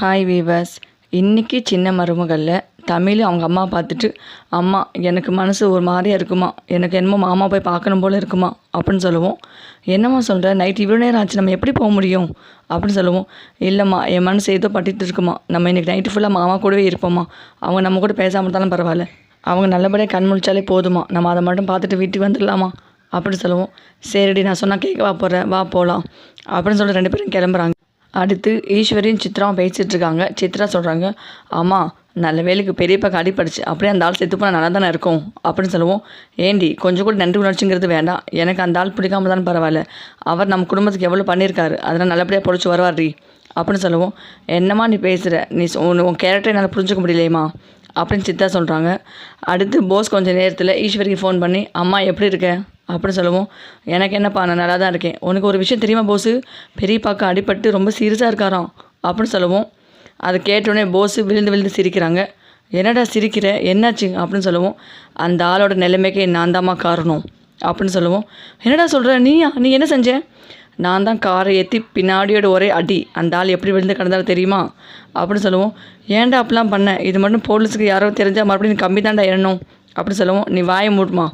Hi viewers இன்றைக்கி சின்ன மருமகளில் தமிழ் அவங்க அம்மா பார்த்துட்டு அம்மா எனக்கு மனசு ஒரு மாதிரியாக இருக்குமா? எனக்கு என்னமோ மாமா போய் பார்க்கணும் போல் இருக்குமா? அப்படின்னு சொல்லுவோம். என்னம்மா சொல்கிற நைட் இவ்வளோ நேரம் ஆச்சு. நம்ம எப்படி போக முடியும்? அப்படின்னு சொல்லுவோம். இல்லைம்மா என் மனசு ஏதோ பட்டிட்டு இருக்குமா? நம்ம இன்றைக்கி நைட்டு ஃபுல்லாக மாமா கூடவே இருப்போம்மா அவங்க நம்ம கூட பேசாமல் இருந்தாலும் பரவாயில்ல. அவங்க நல்லபடியாக கண் முழிச்சாலே போதுமா? நம்ம அதை மட்டும் பார்த்துட்டு வீட்டுக்கு வந்துடலாமா? அப்படின்னு சொல்லுவோம். சரிடி நான் சொன்னால் கேட்க வா போகிறேன் வா போகலாம் அப்படின்னு சொல்லிட்டு ரெண்டு பேரும் கிளம்புறாங்க. அடுத்து ஈஸ்வரியும் சித்ராவும் பேசிகிட்டு இருக்காங்க சித்ரா சொல்கிறாங்க ஆமாம் நல்ல வேலைக்கு பெரியப்பாக்கு அடிப்படுச்சு அப்படியே அந்த ஆள் செத்து போனால் நல்லா தானே இருக்கும்? அப்படின்னு சொல்லுவோம். ஏண்டி கொஞ்சம் கூட நன்றி உணர்ச்சிங்கிறது வேண்டாம். எனக்கு அந்த ஆள் பிடிக்காம தான் பரவாயில்ல. அவர் நம்ம குடும்பத்துக்கு எவ்வளோ பண்ணியிருக்காரு. அதெல்லாம் நல்லபடியாக பொழைச்சி வருவார்டி. அப்படின்னு சொல்லுவோம். என்னம்மா நீ பேசுகிற நீ உன் உன் கேரக்டரை என்னால் புரிஞ்சுக்க முடியலையேம்மா. அப்படின்னு சித்தா சொல்கிறாங்க அடுத்து போஸ் கொஞ்சம் நேரத்தில் ஈஸ்வரிக்கு ஃபோன் பண்ணி அம்மா எப்படி இருக்க? அப்படின்னு சொல்லுவோம். எனக்கு என்னப்பா நான் நல்லா தான் இருக்கேன். உனக்கு ஒரு விஷயம் தெரியுமா போஸு? பெரியப்பாக்கு அடிபட்டு ரொம்ப சீரியஸாக இருக்காராம். அப்படின்னு சொல்லுவோம். அதை கேட்டோடனே போஸு விழுந்து விழுந்து சிரிக்கிறாங்க. என்னடா சிரிக்கிற? என்னாச்சு? அப்படின்னு சொல்லுவோம். அந்த ஆளோட நிலைமைக்கு நான் தாம்மா காரணம். அப்படின்னு சொல்லுவோம். என்னடா சொல்கிற நீயா? நீ என்ன செஞ்ச? நான் தான் காரை ஏற்றி பின்னாடியோட ஒரே அடி. அந்த ஆள் எப்படி விழுந்து கிடந்தாலும் தெரியுமா? அப்படின்னு சொல்லுவோம். ஏன்டா அப்படிலாம் பண்ண? இது மட்டும் போலீஸுக்கு யாரோ தெரிஞ்சால் மறுபடியும் நீ கம்பி தாண்டா எண்ணணும் அப்படின்னு சொல்லுவோம். நீ வாயை மூடுமா?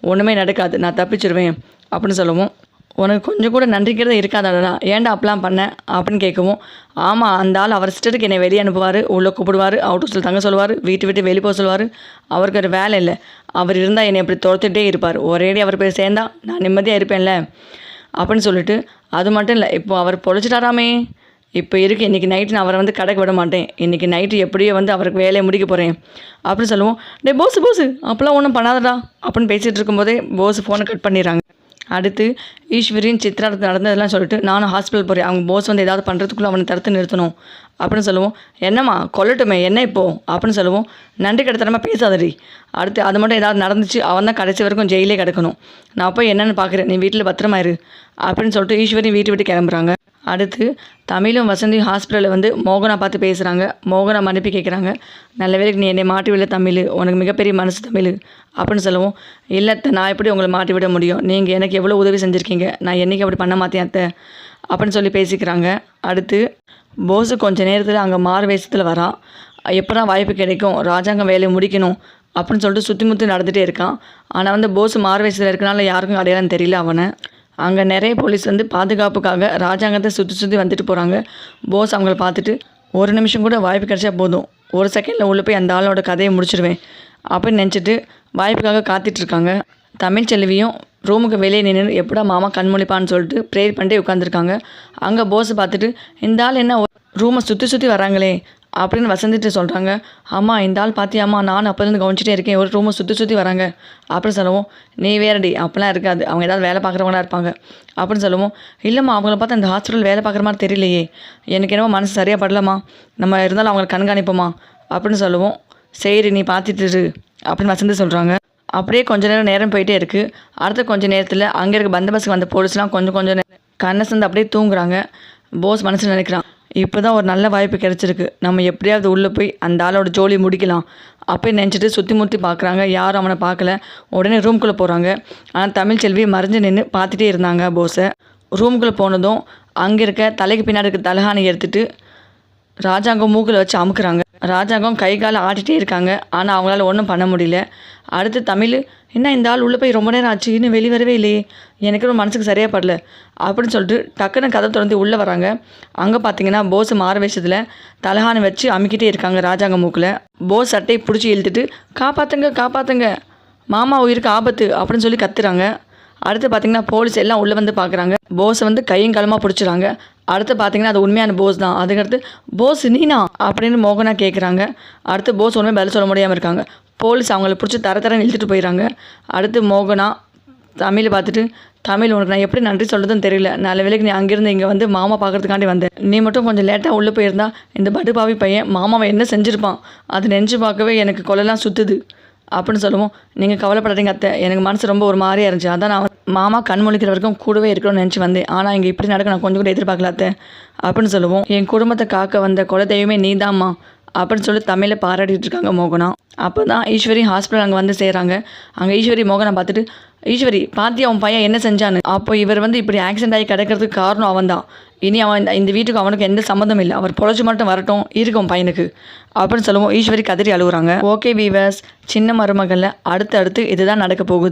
ஒன்றுமே நடக்காது. நான் தப்பிச்சிருவேன். அப்படின்னு சொல்லுவோம். உனக்கு கொஞ்சம் கூட நன்றிக்கிறது இருக்காதாடா. ஏன்டா அப்படிலாம் பண்ண? அப்படின்னு கேட்கவும். ஆமாம் அந்த ஆள் அவர் சிஸ்டருக்கு என்னை வெளியே அனுப்புவார். உள்ளே கூப்பிடுவார். அவுட் ஹவுஸில் தங்க சொல்லுவார். வீட்டு விட்டு வெளியே போக சொல்லுவார். அவருக்கு ஒரு வேலை இல்லை. அவர் இருந்தால் என்னை இப்படி துரத்துகிட்டே இருப்பார். ஒரேடி அவர் போய் சேர்ந்தா நான் நிம்மதியாக இருப்பேன்ல. அப்படின்னு சொல்லிட்டு அது மட்டும் இல்லை இப்போ அவர் பொழைச்சிட்டாராமே. இப்போ இருக்குது இன்றைக்கி நைட்டு நான் அவரை வந்து கடைக்கு விட மாட்டேன். இன்றைக்கி நைட்டு எப்படியோ வந்து அவருக்கு வேலையை முடிக்க போகிறேன் அப்படின்னு சொல்லுவோம். டே போஸ் போஸு அப்போல்லாம் ஒன்றும் பண்ணாதடா அப்படின்னு பேசிகிட்டு இருக்கும்போதே போஸ் ஃபோனை கட் பண்ணிடுறாங்க. அடுத்து ஈஸ்வரின் சித்ரா நடந்ததெல்லாம் சொல்லிட்டு நானும் ஹாஸ்பிட்டல் போகிறேன் அவங்க போஸ் வந்து ஏதாவது பண்ணுறதுக்குள்ளே அவனை தடுத்து நிறுத்தணும். அப்படின்னு சொல்லுவோம். என்னம்மா கொல்லட்டுமே என்ன இப்போ? அப்படின்னு சொல்லுவோம். நன்றி கிடத்தனமாக பேசாதடி. அடுத்து அது மட்டும் ஏதாவது நடந்துச்சு அவன் தான் கடைசி வரைக்கும் ஜெயிலே கிடக்கணும். நான் போய் என்னென்னு பார்க்குறேன். நீ வீட்டில் பத்திரமாயிரு அப்படின்னு சொல்லிட்டு ஈஸ்வரி வீட்டு விட்டு கிளம்புறாங்க. அடுத்து தமிழும் வசந்தி ஹாஸ்பிட்டலில் வந்து மோகனா பார்த்து பேசுகிறாங்க மோகனா மன்னிப்பு கேட்குறாங்க நல்ல வேலைக்கு நீ என்னை மாட்டி விடல தமிழ். உனக்கு மிகப்பெரிய மனசு தமிழ். அப்படின்னு சொல்லுவோம். இல்லை அத்தை, நான் எப்படி உங்களை மாட்டி விட முடியும்? நீங்கள் எனக்கு எவ்வளோ உதவி செஞ்சுருக்கீங்க? நான் என்றைக்கு அப்படி பண்ண மாட்டேன் அத்தை? அப்படின்னு சொல்லி பேசிக்கிறாங்க. அடுத்து போஸு கொஞ்ச நேரத்தில் அங்கே மாறு வேஷத்தில் வரான் எப்படா வாய்ப்பு கிடைக்கும்? ராஜாங்கம் வேலையை முடிக்கணும். அப்படின்னு சொல்லிட்டு சுற்றி முற்றி நடந்துகிட்டே இருக்கான். ஆனால் வந்து போஸ் மாறு வேஷத்தில் இருக்கனால யாருக்கும் அடையாளம் தெரியல அவனை. அங்கே நிறைய போலீஸ் வந்து பாதுகாப்புக்காக ராஜாங்கத்தை சுற்றி சுற்றி வந்துட்டு போகிறாங்க போஸ் அவங்கள பார்த்துட்டு ஒரு நிமிஷம் கூட வாய்ப்பு கிடைச்சா போதும். ஒரு செகண்டில் உள்ளே போய் அந்த ஆளோட கதையை முடிச்சிடுவேன் அப்படின்னு நினச்சிட்டு வாய்ப்புக்காக காத்திட்ருக்காங்க தமிழ் செல்வியும் ரூமுக்கு வெளியே நின்று எப்படா மாமா கண்மொழிப்பான்னு சொல்லிட்டு ப்ரேயர் பண்ணிட்டே உட்காந்துருக்காங்க அங்கே போஸை பார்த்துட்டு இந்த ஆள் என்ன ரூமை சுற்றி சுற்றி வராங்களே அப்படின்னு வசந்திட்டு சொல்கிறாங்க அம்மா இந்த ஆள் பார்த்தியாம்மா நான் அப்போலேருந்து கவனிச்சிட்டே இருக்கேன். ஒரு ரூமை சுற்றி சுற்றி வராங்க. அப்படின்னு சொல்லுவோம். நீ வேறடி அப்படிலாம் இருக்காது. அவங்க ஏதாவது வேலை பார்க்குறவங்களா இருப்பாங்க. அப்படின்னு சொல்லுவோம். இல்லைம்மா அவங்கள பார்த்தா இந்த ஹாஸ்பிட்டல் வேலை பார்க்குற மாதிரி தெரியலையே. எனக்கு என்னமோ மனசு சரியாக படலம்மா. நம்ம இருந்தாலும் அவங்களை கண்காணிப்போமா அப்படின்னு சொல்லுவோம். சரி நீ பார்த்துட்டு அப்படின்னு வசந்தி சொல்கிறாங்க அப்படியே கொஞ்ச நேரம் நேரம் போயிட்டே இருக்குது அடுத்த கொஞ்ச நேரத்தில் அங்கே இருக்க பந்தபஸ்க்கு வந்த போலீஸ்லாம் கொஞ்சம் கொஞ்சம் கண்ணை சந்து அப்படியே தூங்குறாங்க. போஸ் மனசில் நினைக்கிறான். இப்போ தான் ஒரு நல்ல வாய்ப்பு கிடச்சிருக்கு. நம்ம எப்படியாவது உள்ளே போய் அந்த ஆளோட ஜோலி முடிக்கலாம். அப்போ நினச்சிட்டு சுற்றி முற்றி பார்க்குறாங்க யாரும் அவனை பார்க்கல உடனே ரூம்குள்ளே போகிறாங்க ஆனால் தமிழ் செல்வி மறைஞ்சு நின்று பார்த்துட்டே இருந்தாங்க போஸை ரூமுக்குள்ளே போனதும் அங்கே இருக்க தலைக்கு பின்னாடி இருக்க தலகாணி எடுத்துகிட்டு ராஜாங்க மூக்கில் வச்சு அமுக்குறாங்க. ராஜாங்கம் கை காலை ஆட்டிகிட்டே இருக்காங்க. ஆனால் அவங்களால ஒன்றும் பண்ண முடியல. அடுத்து தமிழ் என்ன இந்த ஆள் உள்ளே போய் ரொம்ப நேரம் ஆச்சு? இன்னும் வெளியே வரவே இல்லையே. எனக்கு ஒரு மனசுக்கு சரியாக படல. அப்படின்னு சொல்லிட்டு டக்குன்னு கதை திறந்து உள்ளே வராங்க. அங்கே பார்த்தீங்கன்னா போஸ் மாற வேஷத்தில் தலகானை வச்சு அமுக்கிட்டே இருக்காங்க ராஜாங்க மூக்கில். போஸ் சட்டையை பிடிச்சி இழுத்துட்டு காப்பாற்றுங்க காப்பாற்றுங்க மாமா உயிருக்கு ஆபத்து. அப்படின்னு சொல்லி கத்துறாங்க. அடுத்து பார்த்தீங்கன்னா போலீஸ் எல்லாம் உள்ளே வந்து பார்க்குறாங்க போஸை வந்து கையும் களமாக பிடிச்சிறாங்க. அடுத்து பார்த்தீங்கன்னா அது உண்மையான போஸ் தான். அதுக்கடுத்து போஸ் நீனா? அப்படின்னு மோகனா கேட்குறாங்க அடுத்து போஸ் ஒன்றுமே பதில் சொல்ல முடியாமல் இருக்காங்க. போலீஸ் அவங்கள பிடிச்சி தர தரன்னு இழுத்துட்டு போயிடுறாங்க அடுத்து மோகனா தமிழ் பார்த்துட்டு தமிழ் உனக்கு நான் எப்படி நன்றி சொல்கிறதுன்னு தெரியல. நல்ல வேலைக்கு நீ அங்கேருந்து இங்கே வந்து மாமா பார்க்கறதுக்காண்டி வந்தேன் நீ மட்டும் கொஞ்சம் லேட்டாக உள்ளே போயிருந்தா இந்த படுபாவி பையன் மாமாவை என்ன செஞ்சுருப்பான்? அது நெஞ்சு பார்க்கவே எனக்கு கொலைலாம் சுற்றுது அப்படின்னு சொல்லுவோம். நீங்கள் கவலைப்படாதீங்க அத்தை. எனக்கு மனசு ரொம்ப ஒரு மாதிரியாக இருந்துச்சு. அதான் நான் மாமா கண் முழிக்கிற வரைக்கும் கூடவே இருக்கணும்னு நினச்சி வந்தேன். ஆனால் இங்கே இப்படி நடக்க நான் கொஞ்சம் கூட எதிர்பார்க்கல அத்தை. அப்படின்னு சொல்லுவோம். என் குடும்பத்தை காக்க வந்த குல தெய்வமே நீதாம்மா. அப்படின்னு சொல்லி தமிழில் பாராட்டிட்டு இருக்காங்க மோகனா. அப்போ தான் ஈஸ்வரி ஹாஸ்பிட்டல் அங்கே வந்து சேர்கிறாங்க அங்கே ஈஸ்வரி மோகனை பார்த்துட்டு ஈஸ்வரி பாத்தியா அவன் பையன் என்ன செஞ்சான்னு? அப்போ இவர் வந்து இப்படி ஆக்சிடென்ட் ஆகி கிடக்கிறதுக்கு காரணம் அவன் தான். இனி அவன் இந்த- இந்த வீட்டுக்கு அவனுக்கு எந்த சம்மந்தம் இல்லை. அவர் பொழைச்சி மட்டும் வரட்டும் இருக்கும் பையனுக்கு. அப்படின்னு சொல்லுவோம் ஈஸ்வரி கதறி அழுகுறாங்க. ஓகே வீவர்ஸ் சின்ன மருமகளில் அடுத்து அடுத்து இதுதான் நடக்க போகுது.